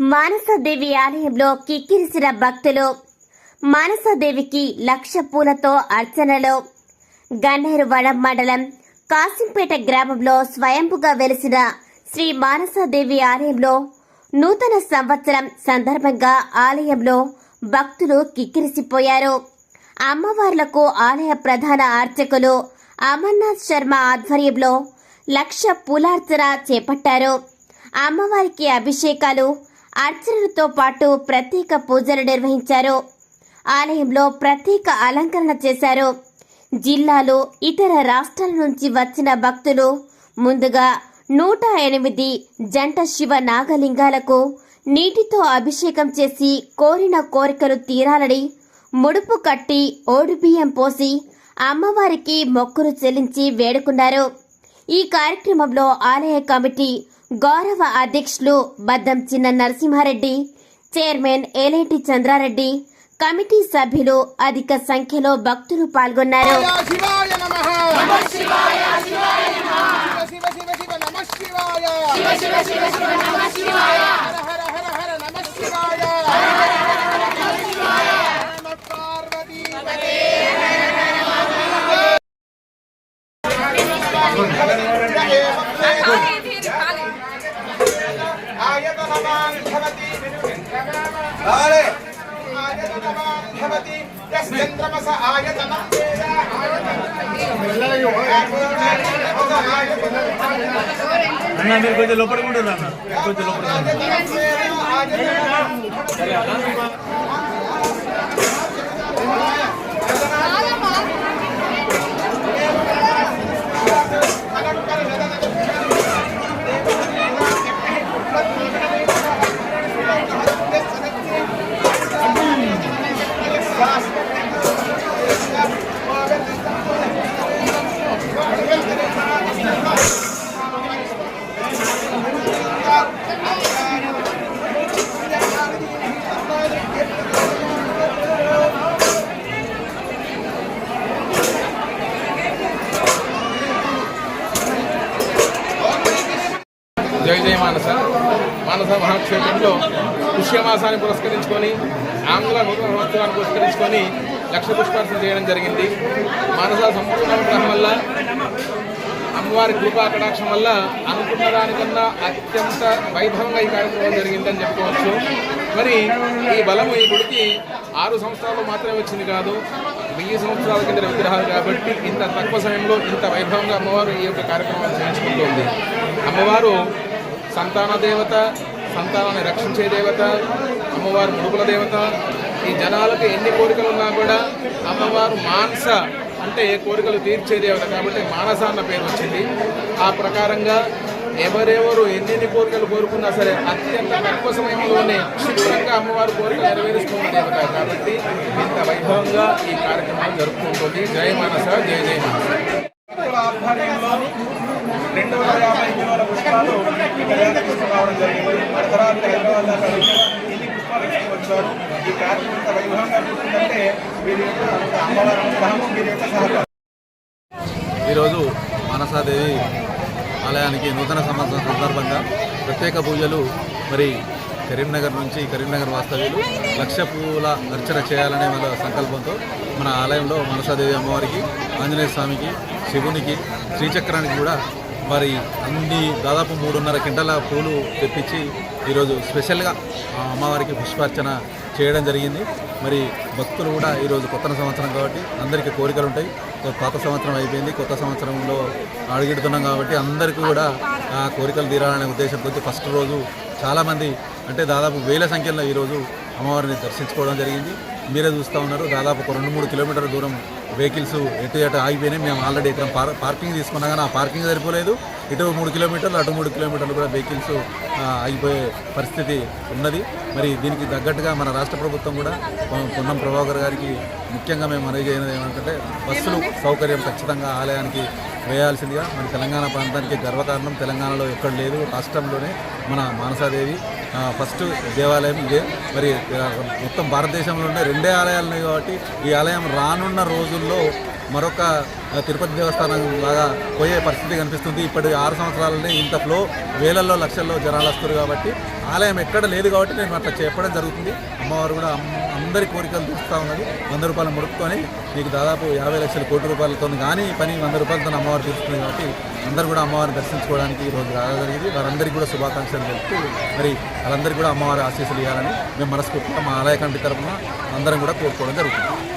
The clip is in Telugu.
మానసదేవి ఆలయంలో కిక్కిరిసిన భక్తులు మానసదేవికి లక్ష పూలతో అర్చనలు. గన్నేరువడం మండలం కాసింపేట గ్రామంలో స్వయంభుగా వెలిసిన శ్రీ మానసదేవి ఆలయంలో నూతన సంవత్సరం సందర్భంగా ఆలయంలో భక్తులు కిక్కిరిసిపోయారు. అమ్మవార్లకు ఆలయ ప్రధాన అర్చకులు అమర్నాథ్ శర్మ ఆధ్వర్యంలో లక్ష పూలార్చన చేపట్టారు. అమ్మవారికి అభిషేకాలు అర్చనలతో పాటు ప్రత్యేక పూజలు నిర్వహించారు. ఆలయంలో ప్రత్యేక అలంకరణ చేశారు. జిల్లాలో ఇతర రాష్ట్రాల నుంచి వచ్చిన భక్తులు ముందుగా నూట ఎనిమిది జంట శివ నాగలింగాలకు నీటితో అభిషేకం చేసి కోరిన కోరికలు తీరాలని ముడుపు కట్టి ఓడిబియ్యం పోసి అమ్మవారికి మొక్కులు చెల్లించి వేడుకున్నారు. ఈ కార్యక్రమంలో ఆలయ కమిటీ గౌరవ అధ్యక్షులు బద్దం చిన్న నరసింహారెడ్డి చైర్మన్ ఏలేటి చంద్రారెడ్డి కమిటీ సభ్యులు అధిక సంఖ్యలో భక్తులు పాల్గొన్నారు. శివాయ యస్యంద్రమస ఆయతనం వేద అన్న మీరు కొంచెం లోపలికి ఉండరు అన్న. కొంచెం లోపలికి జయ జయ మానస. మానస మహాక్షేత్రంలో పుష్యమాసాన్ని పురస్కరించుకొని ఆంగ్ల నూతన సంవత్సరాన్ని పురస్కరించుకొని లక్ష పుష్పార్చన చేయడం జరిగింది. మానస సంపూర్ణ అనుగ్రహం వల్ల అమ్మవారి కృపా కటాక్షం వల్ల అనుకున్న దానికన్నా అత్యంత వైభవంగా ఈ కార్యక్రమం జరిగిందని చెప్పుకోవచ్చు. మరి ఈ బలము ఈ గుడికి ఆరు సంవత్సరాలు మాత్రమే వచ్చింది కాదు వెయ్యి సంవత్సరాల కింద విగ్రహాలు కాబట్టి ఇంత తక్కువ సమయంలో ఇంత వైభవంగా అమ్మవారు ఈ యొక్క కార్యక్రమాన్ని చేయించుకుంటుంది. అమ్మవారు సంతాన దేవత సంతానాన్ని రక్షించే దేవత అమ్మవారు ముడుపుల దేవత. ఈ జనాలకు ఎన్ని కోరికలు ఉన్నా కూడా అమ్మవారు మానస అంటే ఏ కోరికలు తీర్చే దేవత కాబట్టి మానస అన్న పేరు వచ్చింది. ఆ ప్రకారంగా ఎవరెవరు ఎన్నెన్ని కోరికలు కోరుకున్నా సరే అత్యంత తక్కువ సమయంలోనే క్షిప్రంగా అమ్మవారు కోరికలు నెరవేరుస్తున్న దేవత కాబట్టి ఇంత వైభవంగా ఈ కార్యక్రమాలు జరుపుకుంటుంది. జయ మానస జయ జయ మానస. రెండు వందల యాభై కిలోల పుష్పాలు ఇక్కడ తీసుకురావడం జరిగింది. అర్ధరాత్రి హైదరాబాద్ దాకా ఎన్ని ఇన్ని పుష్పాలు వచ్చారు ఈ కార్యక్రమం ఇంత వైభవంగా చూస్తుందంటే వీరి యొక్క అమ్మవారి అనుగ్రహము వీరి యొక్క సహకారం. ఈరోజు మానసాదేవి ఆలయానికి నూతన సంవత్సరం సందర్భంగా ప్రత్యేక పూజలు మరి కరీంనగర్ నుంచి కరీంనగర్ వాస్తవ్యులు లక్ష పూల అర్చన చేయాలనే మన సంకల్పంతో మన ఆలయంలో మనసాదేవి అమ్మవారికి ఆంజనేయ స్వామికి శివునికి శ్రీచక్రానికి కూడా మరి అన్ని దాదాపు మూడున్నర కింటాల పూలు తెప్పించి ఈరోజు స్పెషల్గా ఆ అమ్మవారికి పుష్పార్చన చేయడం జరిగింది. మరి భక్తులు కూడా ఈరోజు కొత్త సంవత్సరం కాబట్టి అందరికీ కోరికలు ఉంటాయి. పాత సంవత్సరం అయిపోయింది. కొత్త సంవత్సరంలో అడుగెడుతున్నాం కాబట్టి అందరికీ కూడా ఆ కోరికలు తీరాలనే ఉద్దేశంతో ఫస్ట్ రోజు చాలామంది అంటే దాదాపు వేల సంఖ్యలో ఈరోజు అమ్మవారిని దర్శించుకోవడం జరిగింది. మీరే చూస్తూ ఉన్నారు. దాదాపు ఒక రెండు మూడు కిలోమీటర్ల దూరం వెహికల్స్ ఎటు ఎటు ఆగిపోయినాయి. మేము ఆల్రెడీ ఇక్కడ పార్ పార్కింగ్ తీసుకున్నా కానీ ఆ పార్కింగ్ సరిపోలేదు. ఇటు మూడు కిలోమీటర్లు అటు మూడు కిలోమీటర్లు కూడా వెహికల్స్ ఆగిపోయే పరిస్థితి ఉన్నది. మరి దీనికి తగ్గట్టుగా మన రాష్ట్ర ప్రభుత్వం కూడా పొన్నం ప్రభాకర్ గారికి ముఖ్యంగా మేము అనేది ఏమంటే బస్సులు సౌకర్యం ఖచ్చితంగా ఆలయానికి వేయాల్సిందిగా మన తెలంగాణ ప్రాంతానికి గర్వకారణం. తెలంగాణలో ఎక్కడ లేదు. రాష్ట్రంలోనే మన మానసాదేవి. ఫస్ట్ దేవాలయం ఇదే. మరి మొత్తం భారతదేశంలో ఉండే రెండే ఆలయాలు ఉన్నాయి కాబట్టి ఈ ఆలయం రానున్న రోజుల్లో మరొక తిరుపతి దేవస్థానం లాగా పోయే పరిస్థితి కనిపిస్తుంది. ఇప్పటి ఆరు సంవత్సరాలనే ఇంత ఫ్లో వేలల్లో లక్షల్లో జనాలు వస్తారు కాబట్టి ఆలయం ఎక్కడ లేదు కాబట్టి నేను అట్లా చెప్పడం జరుగుతుంది. అమ్మవారు కూడా అందరి కోరికలు తీరుస్తూ ఉన్నది. వంద రూపాయలు ముడుపుకొని మీకు దాదాపు యాభై లక్షల కోటి రూపాయలతో కానీ పని వంద రూపాయలతో అమ్మవారు తీరుస్తుంది కాబట్టి అందరూ కూడా అమ్మవారిని దర్శించుకోవడానికి ఈరోజు రోజు జరిగింది. వారందరికీ కూడా శుభాకాంక్షలు తెలుపుతూ మరి వాళ్ళందరికీ కూడా అమ్మవారి ఆశీస్సులు ఇవ్వాలని మేము మనస్ఫూర్తిగా మా ఆలయ కంటి తరఫున అందరం కూడా కోరుకోవడం జరుగుతుంది.